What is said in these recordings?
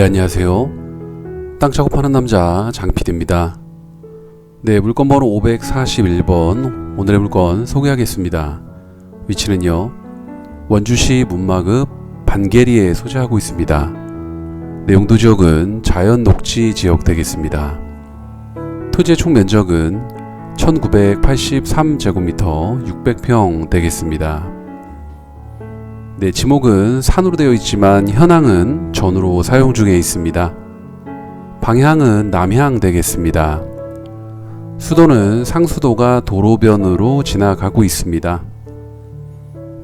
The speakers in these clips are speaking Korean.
네, 안녕하세요. 땅 작업하는 남자 장PD입니다. 네, 물건 번호 541번 오늘의 물건 소개하겠습니다. 위치는요. 원주시 문마급 반계리에 소재하고 있습니다. 내용도 지역은 자연 녹지 지역 되겠습니다. 토지의 총 면적은 1983제곱미터 600평 되겠습니다. 네, 지목은 산으로 되어 있지만 현황은 전으로 사용 중에 있습니다. 방향은 남향 되겠습니다. 수도는 상수도가 도로변으로 지나가고 있습니다.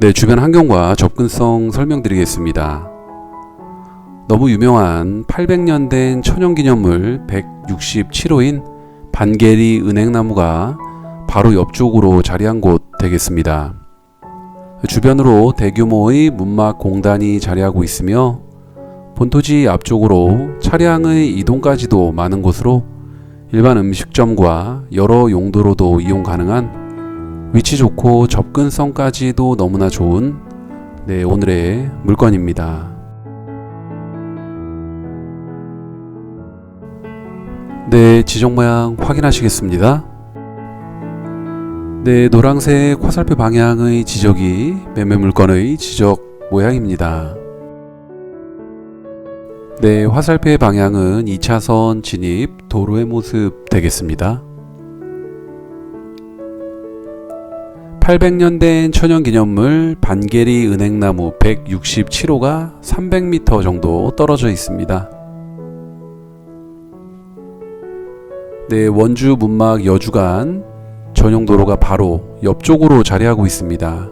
네, 주변 환경과 접근성 설명드리겠습니다. 너무 유명한 800년 된 천연기념물 167호인 반계리 은행나무가 바로 옆쪽으로 자리한 곳 되겠습니다. 주변으로 대규모의 문막 공단이 자리하고 있으며 본토지 앞쪽으로 차량의 이동까지도 많은 곳으로 일반 음식점과 여러 용도로도 이용 가능한 위치 좋고 접근성까지도 너무나 좋은 네, 오늘의 물건입니다. 네, 지적 모양 확인하시겠습니다. 네, 노란색 화살표 방향의 지적이 매매 물건의 지적 모양입니다. 네, 화살표의 방향은 2차선 진입 도로의 모습 되겠습니다. 800년 된 천연기념물 반계리 은행나무 167호가 300m 정도 떨어져 있습니다. 네, 원주 문막 여주간 전용 도로가 바로 옆쪽으로 자리하고 있습니다.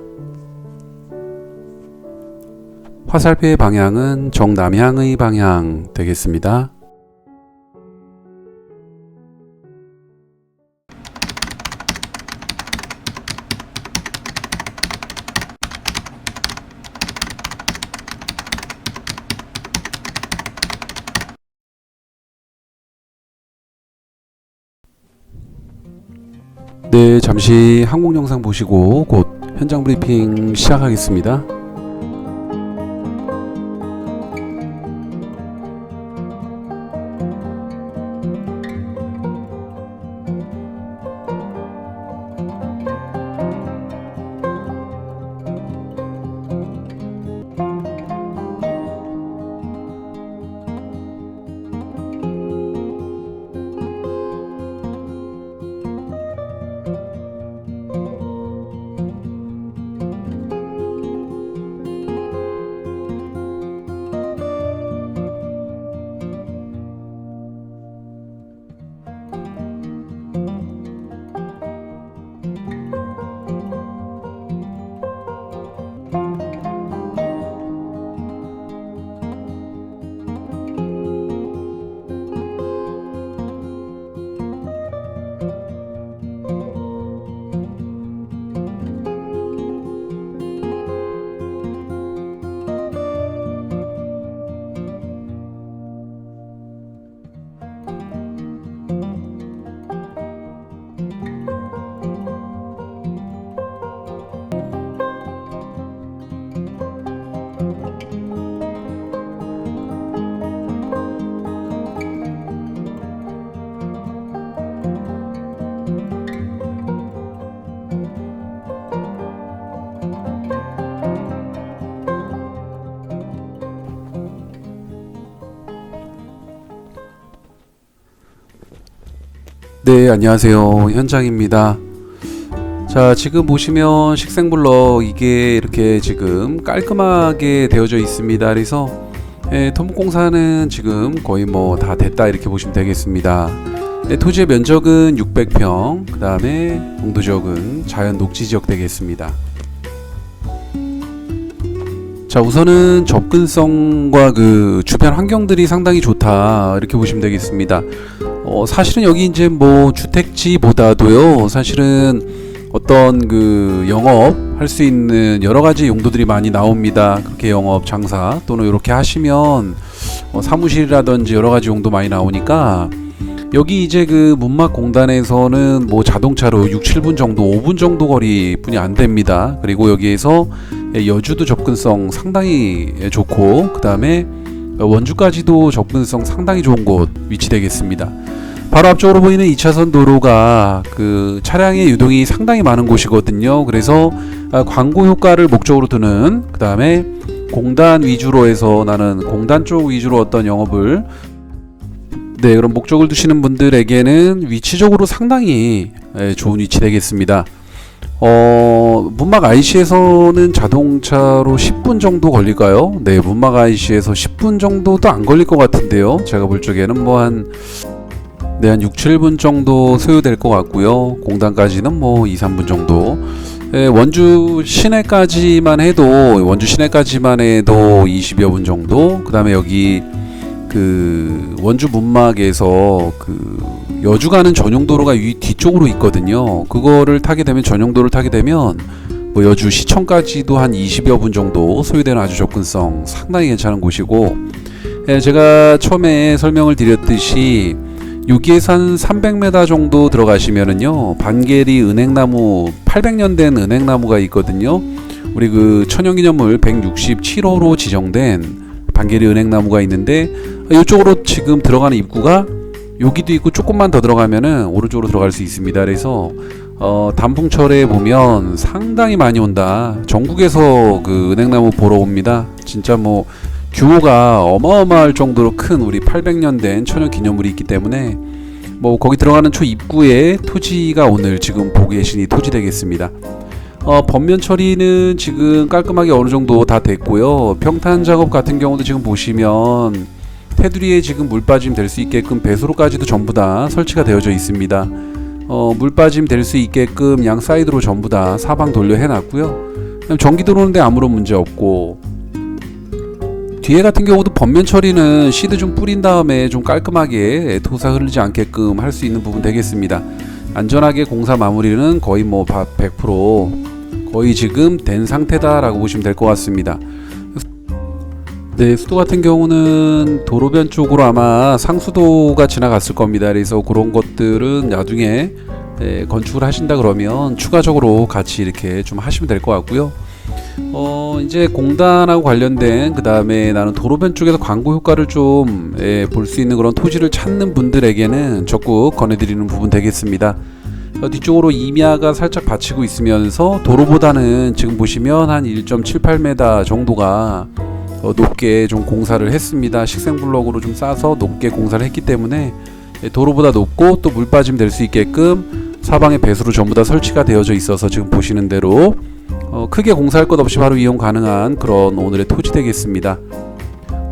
화살표의 방향은 정남향의 방향 되겠습니다. 네, 잠시 항공 영상 보시고 곧 현장 브리핑 시작하겠습니다. 네, 안녕하세요. 현장입니다. 자, 지금 보시면 식생블럭 이게 이렇게 지금 깔끔하게 되어져 있습니다. 그래서 예, 토목공사는 지금 거의 뭐 다 됐다 이렇게 보시면 되겠습니다. 네, 토지의 면적은 600평, 그 다음에 용도 지역은 자연 녹지 지역 되겠습니다. 자, 우선은 접근성과 그 주변 환경들이 상당히 좋다 이렇게 보시면 되겠습니다. 어, 사실은 여기 이제 뭐 주택지보다도요, 사실은 어떤 그 영업 할 수 있는 여러 가지 용도들이 많이 나옵니다. 그렇게 영업, 장사 또는 이렇게 하시면 어, 사무실이라든지 여러 가지 용도 많이 나오니까 여기 이제 그 문막 공단에서는 뭐 자동차로 6, 7분 정도, 5분 정도 거리뿐이 안 됩니다. 그리고 여기에서 여주도 접근성 상당히 좋고 그 다음에 어, 원주까지도 접근성 상당히 좋은 곳 위치되겠습니다. 바로 앞쪽으로 보이는 2차선 도로가 그 차량의 유동이 상당히 많은 곳이거든요. 그래서 아, 광고 효과를 목적으로 두는 그 다음에 공단 위주로 해서 나는 공단 쪽 위주로 어떤 영업을 네 그런 목적을 두시는 분들에게는 위치적으로 상당히 예, 좋은 위치 되겠습니다. 어 문막 IC에서는 자동차로 10분 정도 걸릴까요? 네 문막 IC에서 10분 정도도 안 걸릴 것 같은데요. 제가 볼 적에는 뭐 한 네, 한 6, 7분 정도 소요될 것 같고요. 공단까지는 뭐 2, 3분 정도. 예, 원주 시내까지만 해도 원주 시내까지만 해도 20여 분 정도. 그 다음에 여기 그 원주 문막에서 그 여주 가는 전용 도로가 위 뒤쪽으로 있거든요. 그거를 타게 되면 전용도를 타게 되면 뭐 여주 시청까지도 한 20여 분 정도 소요되는 아주 접근성 상당히 괜찮은 곳이고 예, 제가 처음에 설명을 드렸듯이 여기에서 한 300m 정도 들어가시면은요 반계리 은행나무 800년 된 은행나무가 있거든요 우리 그 천연기념물 167호로 지정된 반계리 은행나무가 있는데 이쪽으로 지금 들어가는 입구가 여기도 있고 조금만 더 들어가면은 오른쪽으로 들어갈 수 있습니다. 그래서 어, 단풍철에 보면 상당히 많이 온다. 전국에서 그 은행나무 보러 옵니다. 진짜 뭐 규모가 어마어마할 정도로 큰 우리 800년 된 천연 기념물이 있기 때문에 뭐 거기 들어가는 초 입구에 토지가 오늘 지금 보고 이 토지 되겠습니다. 어, 번면 처리는 지금 깔끔하게 어느 정도 다 됐고요. 평탄 작업 같은 경우도 지금 보시면 테두리에 지금 물 빠짐 될 수 있게끔 배수로까지도 전부 다 설치가 되어져 있습니다. 어, 물 빠짐 될 수 있게끔 양 사이드로 전부 다 사방 돌려 해놨고요. 전기 들어오는데 아무런 문제 없고 뒤에 같은 경우도 번면 처리는 시드 좀 뿌린 다음에 좀 깔끔하게 토사 흐르지 않게끔 할 수 있는 부분 되겠습니다. 안전하게 공사 마무리는 거의 뭐 100% 거의 지금 된 상태다라고 보시면 될 것 같습니다. 네, 수도 같은 경우는 도로변 쪽으로 아마 상수도가 지나갔을 겁니다. 그래서 그런 것들은 나중에 예, 건축을 하신다 그러면 추가적으로 같이 이렇게 좀 하시면 될 것 같고요. 어 이제 공단하고 관련된 그 다음에 나는 도로변 쪽에서 광고 효과를 좀 볼수 있는 그런 토지를 찾는 분들에게는 적극 권해드리는 부분 되겠습니다. 어, 뒤쪽으로 임야가 살짝 받치고 있으면서 도로보다는 지금 보시면 한 1.78m 정도가 어, 높게 좀 공사를 했습니다. 식생 블록으로 좀 싸서 높게 공사를 했기 때문에 예, 도로보다 높고 또 물 빠짐 될 수 있게끔 사방에 배수로 전부 다 설치가 되어져 있어서 지금 보시는 대로 어, 크게 공사할 것 없이 바로 이용 가능한 그런 오늘의 토지 되겠습니다.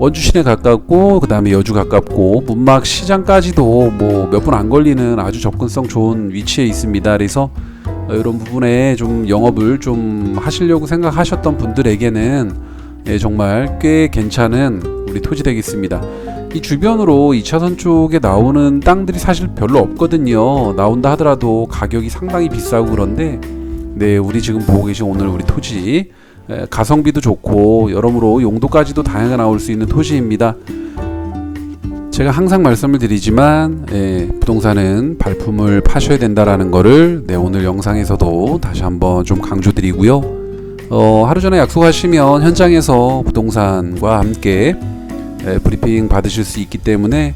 원주 시내 가깝고 그 다음에 여주 가깝고 문막 시장까지도 뭐 몇 분 안 걸리는 아주 접근성 좋은 위치에 있습니다. 그래서 어, 이런 부분에 좀 영업을 좀 하시려고 생각하셨던 분들에게는 예, 정말 꽤 괜찮은 우리 토지 되겠습니다. 이 주변으로 2차선 쪽에 나오는 땅들이 사실 별로 없거든요. 나온다 하더라도 가격이 상당히 비싸고 그런데 네, 우리 지금 보고 계신 오늘 우리 토지 에, 가성비도 좋고 여러모로 용도까지도 다양하게 나올 수 있는 토지입니다. 제가 항상 말씀을 드리지만 예, 부동산은 발품을 파셔야 된다라는 거를 네, 오늘 영상에서도 다시 한번 좀 강조드리고요. 어, 하루 전에 약속하시면 현장에서 부동산과 함께 예, 브리핑 받으실 수 있기 때문에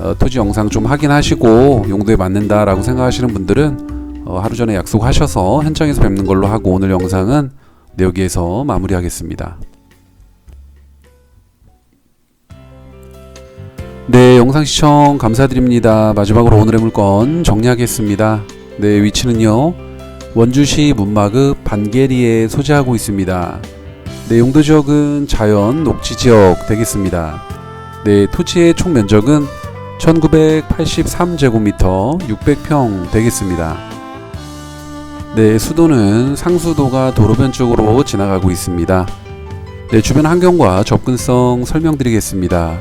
어, 토지 영상 좀 확인하시고 용도에 맞는다라고 생각하시는 분들은 어, 하루 전에 약속하셔서 현장에서 뵙는 걸로 하고 오늘 영상은 네, 여기에서 마무리하겠습니다. 네, 영상 시청 감사드립니다. 마지막으로 오늘의 물건 정리하겠습니다. 네, 위치는요. 원주시 문마급 반계리에 소재하고 있습니다. 네, 용도 지역은 자연 녹지 지역 되겠습니다. 네, 토지의 총 면적은 1983제곱미터 600평 되겠습니다. 네, 수도는 상수도가 도로변 쪽으로 지나가고 있습니다. 네, 주변 환경과 접근성 설명드리겠습니다.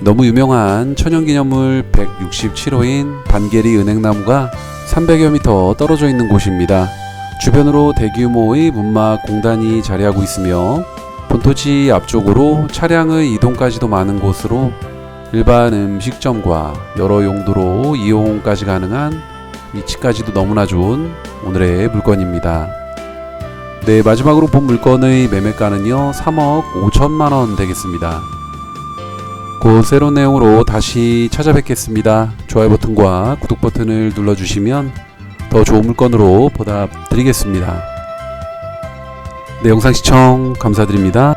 너무 유명한 천연기념물 167호인 반계리 은행나무가 300여 미터 떨어져 있는 곳입니다. 주변으로 대규모의 문막 공단이 자리하고 있으며 본토지 앞쪽으로 차량의 이동까지도 많은 곳으로 일반 음식점과 여러 용도로 이용까지 가능한 위치까지도 너무나 좋은 오늘의 물건입니다. 네, 마지막으로 본 물건의 매매가는요, 3억 5천만 원 되겠습니다. 곧 새로운 내용으로 다시 찾아뵙겠습니다. 좋아요 버튼과 구독 버튼을 눌러주시면 더 좋은 물건으로 보답드리겠습니다. 네, 영상 시청 감사드립니다.